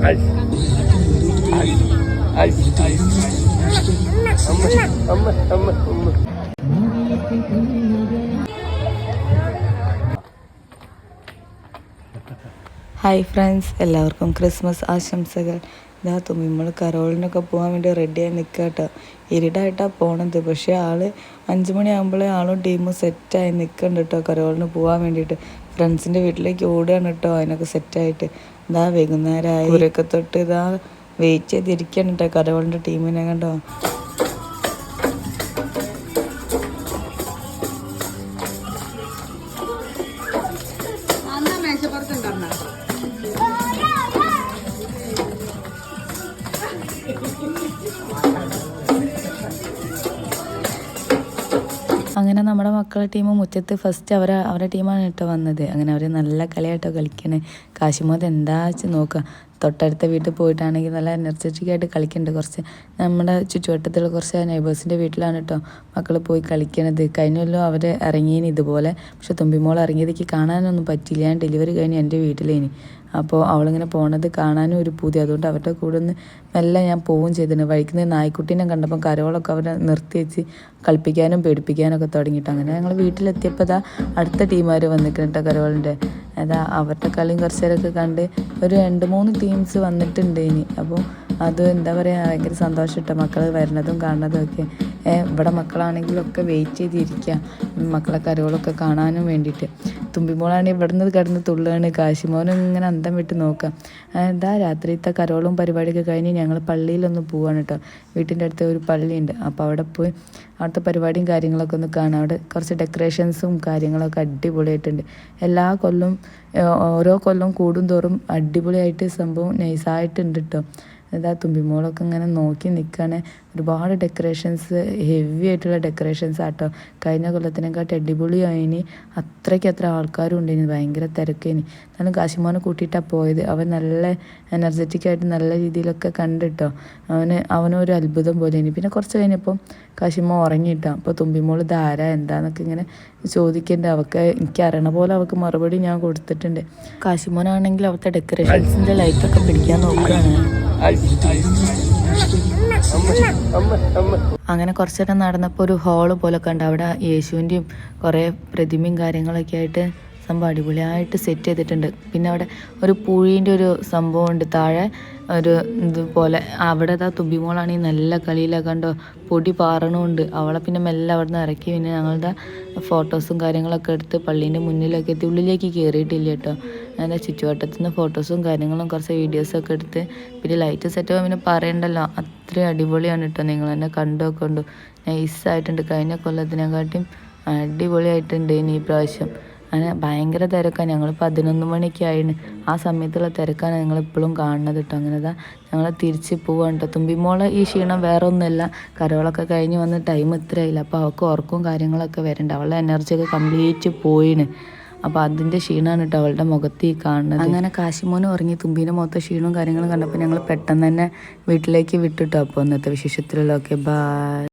Hi friends എല്ലാവർക്കും Christmas ആശംസകൾ. ഇതാ തുമ്മിമ്മൾ കരോളിനൊക്കെ പോകാൻ വേണ്ടി റെഡിയായി നിൽക്കുക കേട്ടോ ഇരുടായിട്ടാണ് പോണത്. പക്ഷേ ആൾ അഞ്ച് മണിയാകുമ്പോഴേ ആളും ടീമും സെറ്റായി നിൽക്കുന്നുണ്ട് കേട്ടോ കരോളിന് പോകാൻ വേണ്ടിയിട്ട്. ഫ്രണ്ട്സിന്റെ വീട്ടിലേക്ക് ഓടുകയാണ് കേട്ടോ. അതിനൊക്കെ സെറ്റായിട്ട് ഇതാ വൈകുന്നേരമായി ഇവരൊക്കെ തൊട്ട് ഇതാ വെയിറ്റ് ചെയ്തിരിക്കണം കേട്ടോ. കരോളിന്റെ ടീമിനെ കണ്ടോ? അങ്ങനെ നമ്മുടെ മക്കളെ ടീം മുറ്റത്ത് ഫസ്റ്റ് അവർ അവരുടെ ടീമാണ് കേട്ടോ വന്നത്. അങ്ങനെ അവർ നല്ല കളിയായിട്ടോ കളിക്കണേ. കാശിമോത് എന്താ വെച്ച് നോക്കുക തൊട്ടടുത്ത വീട്ടിൽ പോയിട്ടാണെങ്കിൽ നല്ല എനർജറ്റിക് ആയിട്ട് കളിക്കുന്നുണ്ട് കുറച്ച് നമ്മുടെ ചുറ്റുവട്ടത്തുള്ള കുറച്ച് നൈബേഴ്സിന്റെ വീട്ടിലാണ് കേട്ടോ മക്കൾ പോയി കളിക്കണത്. കഴിഞ്ഞല്ലോ അവർ ഇറങ്ങിയിന് ഇതുപോലെ. പക്ഷെ തുമ്പിമോൾ ഇറങ്ങിയതേക്ക് കാണാനൊന്നും പറ്റില്ല. ഞാൻ ഡെലിവറി കഴിഞ്ഞ് എന്റെ വീട്ടിലേനി. അപ്പോൾ അവളിങ്ങനെ പോണത് കാണാനും ഒരു പൂതി. അതുകൊണ്ട് അവരുടെ കൂടെ ഒന്ന് മെല്ലെ ഞാൻ പോവുകയും ചെയ്തിന്. വഴിക്കുന്ന നായ്ക്കുട്ടീനെ കണ്ടപ്പോൾ കരോളൊക്കെ അവരെ നിർത്തി വെച്ച് കളിപ്പിക്കാനും പേടിപ്പിക്കാനൊക്കെ തുടങ്ങിയിട്ട് അങ്ങനെ ഞങ്ങൾ വീട്ടിലെത്തിയപ്പോൾ ഇതാ അടുത്ത ടീമുകാർ വന്നിട്ടുണ്ട് കരോളിന്റെ അതാ അവരുടെ കളിയും കുറച്ച് നേരമൊക്കെ കണ്ട് ഒരു രണ്ട് മൂന്ന് ടീംസ് വന്നിട്ടുണ്ട് ഇനി. അപ്പോൾ അത് എന്താ പറയുക ഭയങ്കര സന്തോഷം മക്കൾ വരുന്നതും കാണുന്നതും ഒക്കെ. ഇവിടെ മക്കളാണെങ്കിലും ഒക്കെ വെയിറ്റ് ചെയ്തിരിക്കുക മക്കളെ കരകളൊക്കെ കാണാനും വേണ്ടിയിട്ട്. തുമ്പിമോളാണെങ്കിൽ ഇവിടെ നിന്ന് കിടന്ന് തുള്ളുകയാണ്. കാശിമോനും ഇങ്ങനെ അന്തം വിട്ട് നോക്കാം. എന്താ രാത്രിത്തെ കരോളും പരിപാടിയൊക്കെ കഴിഞ്ഞ് ഞങ്ങൾ പള്ളിയിലൊന്ന് പോവാണ് കേട്ടോ വീട്ടിന്റെ അടുത്ത് ഒരു പള്ളിയുണ്ട്. അപ്പോൾ അവിടെ പോയി അവിടുത്തെ പരിപാടിയും കാര്യങ്ങളൊക്കെ ഒന്ന് കാണാം. അവിടെ കുറച്ച് ഡെക്കറേഷൻസും കാര്യങ്ങളൊക്കെ അടിപൊളിയായിട്ടുണ്ട്. എല്ലാ കൊല്ലവും ഓരോ കൊല്ലം കൂടും തോറും അടിപൊളിയായിട്ട് സംഭവം നൈസായിട്ടുണ്ട് കേട്ടോ ഇതാ തുമ്പിമോളൊക്കെ ഇങ്ങനെ നോക്കി നിൽക്കുകയാണ് ഒരുപാട് ഡെക്കറേഷൻസ് ഹെവി ആയിട്ടുള്ള ഡെക്കറേഷൻസ് ആട്ടോ. കഴിഞ്ഞ കൊല്ലത്തിനെക്കാട്ടി അടിപൊളിയായിനി. അത്രയ്ക്ക് അത്ര ആൾക്കാരും ഇനി ഭയങ്കര തിരക്കേനി. എന്നാലും കാശിമോനെ കൂട്ടിയിട്ടാണ് പോയത്. അവൻ നല്ല എനർജറ്റിക് ആയിട്ട് നല്ല രീതിയിലൊക്കെ കണ്ടിട്ടോ. അവന് അവനൊരു അത്ഭുതം പോലെ ഇനി പിന്നെ കുറച്ച് കഴിഞ്ഞപ്പോൾ കാശിമോ ഉറങ്ങിയിട്ടോ. അപ്പോൾ തുമ്പിമോൾ ധാര എന്താന്നൊക്കെ ഇങ്ങനെ ചോദിക്കേണ്ട. അവൾക്ക് എനിക്ക് അറിയണ പോലെ അവൾക്ക് മറുപടി ഞാൻ കൊടുത്തിട്ടുണ്ട്. കാശിമോനാണെങ്കിൽ അവിടുത്തെ ഡെക്കറേഷൻസിന്റെ ലൈറ്റൊക്കെ പിടിക്കാൻ നോക്കുകയാണ് അങ്ങനെ കുറച്ചേരം നടന്നപ്പോൾ ഒരു ഹോൾ പോലെ ഉണ്ട് അവിടെ യേശുവിന്റെയും കുറേ പ്രതിമയും കാര്യങ്ങളൊക്കെ ആയിട്ട് സംഭവം അടിപൊളിയായിട്ട് സെറ്റ് ചെയ്തിട്ടുണ്ട്. പിന്നെ അവിടെ ഒരു പുഴീന്റെ ഒരു സംഭവം ഉണ്ട് താഴെ ഒരു ഇതുപോലെ അവിടെ ഇതാ തുമ്പിമോളാണെങ്കിൽ നല്ല കളിയിലൊക്കെ കണ്ടോ? പൊടി പാറണമുണ്ട് അവളെ പിന്നെ മെല്ലെ അവിടെ നിന്ന് ഇറക്കി. പിന്നെ ഞങ്ങളുടെ ഫോട്ടോസും കാര്യങ്ങളൊക്കെ എടുത്ത് പള്ളീന്റെ മുന്നിലൊക്കെ എത്തി. ഉള്ളിലേക്ക് കയറിയിട്ടില്ല കേട്ടോ. അതിന്റെ ചുറ്റുവട്ടത്തിൽ നിന്ന് ഫോട്ടോസും കാര്യങ്ങളും കുറച്ച് വീഡിയോസൊക്കെ എടുത്ത്. പിന്നെ ലൈറ്റ് സെറ്റ് പിന്നെ പറയണ്ടല്ലോ. അത്രയും അടിപൊളിയാണ് കേട്ടോ. നിങ്ങൾ എന്നെ കണ്ടൊക്കെ ഉണ്ട് നൈസായിട്ടുണ്ട് കഴിഞ്ഞ കൊല്ലത്തിനെക്കാട്ടിയും അടിപൊളിയായിട്ടുണ്ട് ഇനി ഈ പ്രാവശ്യം. അങ്ങനെ ഭയങ്കര തിരക്കാണ് ഞങ്ങൾ പതിനൊന്ന് മണിക്ക് ആയിന് ആ സമയത്തുള്ള തിരക്കാണ് ഞങ്ങൾ ഇപ്പോഴും കാണുന്നത് കേട്ടോ അങ്ങനെ ഇതാ ഞങ്ങൾ തിരിച്ച് പോവാണ് കേട്ടോ തുമ്പിമോളെ ഈ ക്ഷീണം വേറെ ഒന്നുമില്ല കരകളൊക്കെ കഴിഞ്ഞ് വന്ന് ടൈം ഇത്രയില്ല അപ്പോൾ അവൾക്ക് ഉറക്കവും കാര്യങ്ങളൊക്കെ വരണ്ട. അവളുടെ എനർജിയൊക്കെ കംപ്ലീറ്റ് പോയിന് അപ്പോൾ അതിന്റെ ക്ഷീണമാണ് കേട്ടോ അവളുടെ മുഖത്ത് ഈ കാണുന്നത്. അങ്ങനെ കാശിമോന് ഉറങ്ങി തുമ്പീന്റെ മുഖത്തെ ക്ഷീണവും കാര്യങ്ങളും കണ്ടപ്പോൾ ഞങ്ങൾ പെട്ടെന്ന് തന്നെ വീട്ടിലേക്ക് വിട്ടിട്ടോ അപ്പോൾ ഇന്നത്തെ വിശേഷത്തിലുള്ള ഓക്കെ ബൈ